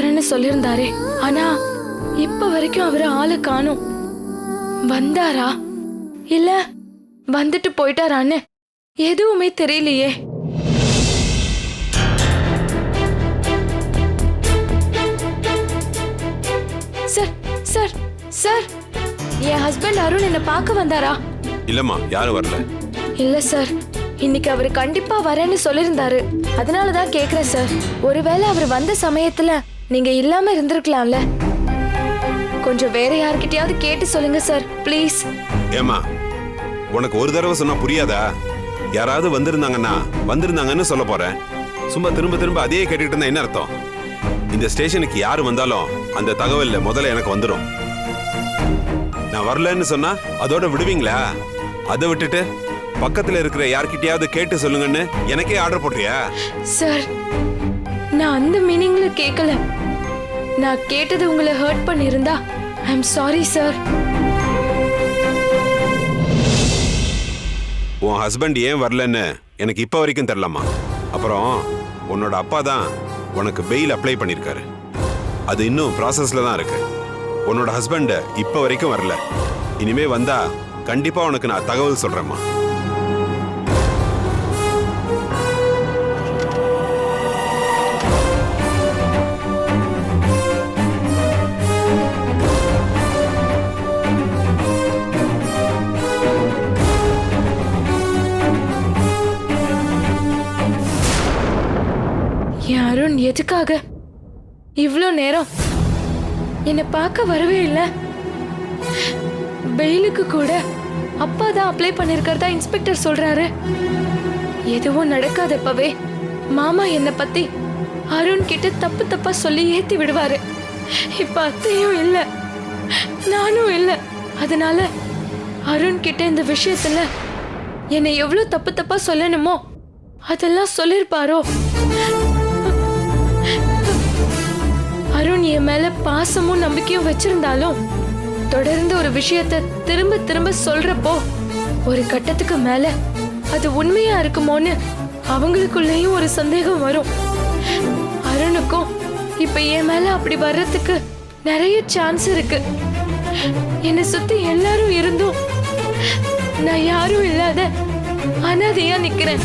வரேன்னு சொல்லியிருந்தாரே. ஆனா இப்ப வரைக்கும் அவரு ஆளை காணும். வந்தாரா? இல்ல வந்துட்டு போயிட்டாரான்னு எதுவுமே தெரியலையே. சார் சார் சார் என் ஹஸ்பண்ட் அருண் என்ன பார்க்க வந்தாரா? இல்லம்மா யாரும் வரல. இல்ல சார் இன்னைக்கு அவர் கண்டிப்பா வரேன்னு சொல்லியிருந்தாரு. அதனால தான் கேக்குறேன் சார். ஒருவேளை அவர் வந்த சமயத்துல நீங்க இல்லாம இருந்திருக்கலாம்ல. கொஞ்சம் வேற யார்கிட்டயாவது கேட்டு சொல்லுங்க சார். ப்ளீஸ் ஏமா உனக்கு ஒரு தடவை சொன்னா புரியாதா? யாராவது வந்திருந்தாங்கன்னா வந்திருந்தாங்கன்னு சொல்ல போறேன். சும்மா திரும்ப திரும்ப அதையே கேட்டுக்கிட்டு இருந்தா என்ன அர்த்தம்? இந்த ஸ்டேஷனுக்கு யாரு வந்தாலும் அந்த தகவல்ல முதல்ல எனக்கு வந்துடும் நான் வரலன்னு சொன்னா அதோட விடுவீங்களா? அதை விட்டுட்டு பக்கத்துல இருக்கிற யார்கிட்டயாவது கேட்டு சொல்லுங்கன்னு எனக்கே ஆர்டர் போட்டியா? சார் நான் அந்த மீனிங்ல கேட்கல நான் கேட்டது உங்களை ஹர்ட் பண்ணியிருந்தா ஐ எம் சாரி சார் உன் ஹஸ்பண்ட் ஏன் வரலன்னு எனக்கு இப்போ வரைக்கும் தெரியலம்மா. அப்புறம் உன்னோட அப்பா தான் உனக்கு பெயில் அப்ளை பண்ணியிருக்காரு. அது இன்னும் ப்ராசஸ்ல தான் இருக்கு. உன்னோட ஹஸ்பண்ட் இப்போ வரைக்கும் வரல. இனிமே வந்தா கண்டிப்பாக உனக்கு நான் தகவல் சொல்றேம்மா. என் அருண் எதுக்காக? இவ்வளோ நேரம் என்னை பார்க்க வரவே இல்லை. பெயிலுக்கு கூட அப்பா தான் அப்ளை பண்ணிருக்கிறதா இன்ஸ்பெக்டர் சொல்றாரு. எதுவும் நடக்காதப்பவே மாமா என்னை பத்தி அருண் கிட்ட தப்பு தப்பா சொல்லி ஏத்தி விடுவாரு. இப்ப அத்தையும் இல்ல. நானும் இல்ல. அதனால அருண் கிட்ட இந்த விஷயத்துல என்னை எவ்வளவு தப்பு தப்பா சொல்லணுமோ அதெல்லாம் சொல்லிருப்பாரோ? என் மேல பாசமும் நம்பிக்கையும் வச்சிருந்தாலும் தொடர்ந்து ஒரு விஷயத்த திரும்ப திரும்ப சொல்றப்போ ஒரு கட்டத்துக்கு மேல அது உண்மையா இருக்குமோன்னு அவங்களுக்குள்ளேயும் ஒரு சந்தேகம் வரும். அருணுக்கும் இப்ப என் மேல அப்படி வர்றதுக்கு நிறைய சான்ஸ் இருக்கு. என்னை சுத்தி எல்லாரும் இருந்தும் நான் யாரும் இல்லாத அனாதையா நிக்கிறேன்.